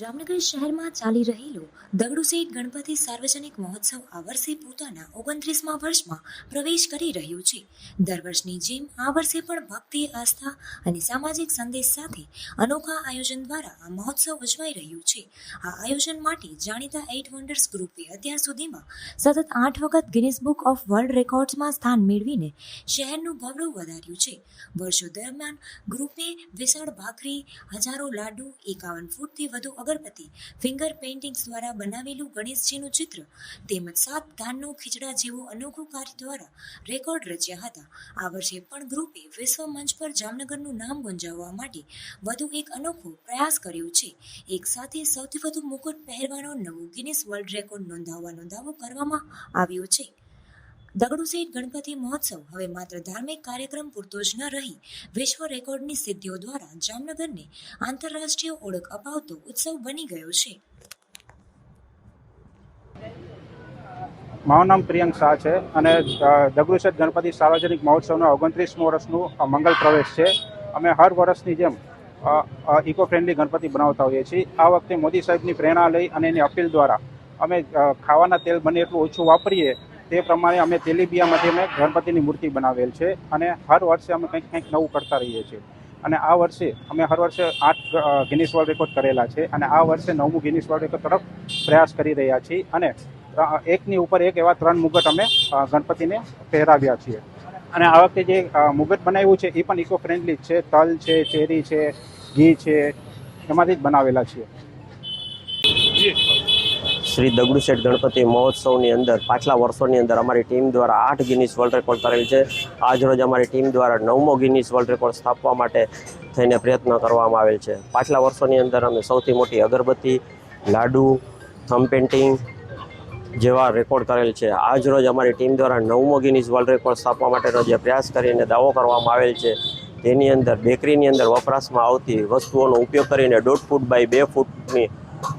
જામનગર શહેરમાં ચાલી રહેલો દગડુશેઠ ગણપતિ સાર્વજનિક મહોત્સવ આ વર્ષે પોતાના ઓગણત્રીસમા વર્ષમાં પ્રવેશ કરી રહ્યો છે. દર વર્ષની જેમ આ વર્ષે પણ ભક્તિ, આસ્થા અને સામાજિક સંદેશ સાથે અનોખા આયોજન દ્વારા આ મહોત્સવ ઉજવાઈ રહ્યો છે. આ આયોજન માટે જાણીતા એઇટ વન્ડર્સ ગ્રુપે અત્યાર સુધીમાં સતત આઠ વખત ગિનિસ બુક ઓફ વર્લ્ડ રેકોર્ડ્સમાં સ્થાન મેળવીને શહેરનું ગૌરવ વધાર્યું છે. વર્ષો દરમિયાન ગ્રુપે વિશાળ ભાખરી, હજારો લાડુ, એકાવન ફૂટથી વધુ અગરબત્તી ફિંગર પેઇન્ટિંગ્સ દ્વારા બનાવેલું ગણેશજીનું ચિત્ર તેમજ સાત ધાનનું ખીચડા જેવું અનોખું કાર્ય દ્વારા રેકોર્ડ રચ્યા હતા. આ વર્ષે પણ ગ્રુપે વિશ્વ મંચ પર જામનગરનું નામ ગુંજાવવા માટે વધુ એક અનોખો પ્રયાસ કર્યો છે. એક સાથે સૌથી વધુ મુકુટ પહેરવાનો નવો ગિનિસ વર્લ્ડ રેકોર્ડ નોંધાવવાનો દાવો કરવામાં આવ્યો છે. દગડુ શેઠ ગણપતિ મહોત્સવ હવે માત્ર ધાર્મિક કાર્યક્રમ પૂરતો જ ન રહી, વિશ્વ રેકોર્ડની સિદ્ધિઓ દ્વારા જામનગરને આંતરરાષ્ટ્રીય ઓળખ અપાવતો ઉત્સવ બની ગયો છે. મારું નામ પ્રિયંક શાહ છે અને દગડુશેઠ ગણપતિ સાર્વજનિક મહોત્સવનો ઓગણત્રીસમું વર્ષનું મંગલ પ્રવેશ છે. અમે હર વર્ષની જેમ ઇકો ફ્રેન્ડલી ગણપતિ બનાવતા હોઈએ છીએ. આ વખતે મોદી સાહેબની પ્રેરણા લઈ અને એની અપીલ દ્વારા અમે ખાવાના તેલ બને એટલું ઓછું વાપરીએ તે પ્રમાણે અમે તેલીબિયામાંથી અમે ગણપતિની મૂર્તિ બનાવેલ છે અને હર વર્ષે અમે કંઈક કંઈક નવું કરતા રહીએ છીએ. અને આ વર્ષે અમે હર વર્ષે આઠ ગિનિસ વર્લ્ડ રેકોર્ડ કરેલા છે અને આ વર્ષે નવમું ગિનિસ વર્લ્ડ રેકોર્ડ તરફ પ્રયાસ કરી રહ્યા છીએ અને એકની ઉપર એક એવા ત્રણ મુગટ અમે ગણપતિને પહેરાવ્યા છીએ. અને આ વખતે જે મુગટ બનાવ્યું છે એ પણ ઇકો ફ્રેન્ડલી છે. તલ છે, ચેરી છે, ઘી છે, એમાંથી જ બનાવેલા છીએ. શ્રી દગડુશેઠ ગણપતિ મહોત્સવની અંદર, પાછલા વર્ષોની અંદર અમારી ટીમ દ્વારા આઠ ગિનિસ વર્લ્ડ રેકોર્ડ કરેલ છે. આજ રોજ અમારી ટીમ દ્વારા નવમો ગિનિસ વર્લ્ડ રેકોર્ડ સ્થાપવા માટે થઈને પ્રયત્ન કરવામાં આવેલ છે. પાછલા વર્ષોની અંદર અમે સૌથી મોટી અગરબત્તી, લાડુ થમ પેઇન્ટિંગ જેવા રેકોર્ડ કરેલ છે. આજ રોજ અમારી ટીમ દ્વારા નવમો ગિનિસ વર્લ્ડ રેકોર્ડ સ્થાપવા માટેનો જે પ્રયાસ કરીને દાવો કરવામાં આવેલ છે. તેની અંદર, બેકરીની અંદર વપરાશમાં આવતી વસ્તુઓનો ઉપયોગ કરીને દોઢ ફૂટ બાય બે ફૂટની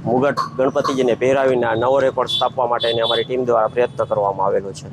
મુગટ ગણપતિજીને પહેરાવીને આ નવો રેકોર્ડ સ્થાપવા માટેની અમારી ટીમ દ્વારા પ્રયત્ન કરવામાં આવેલો છે.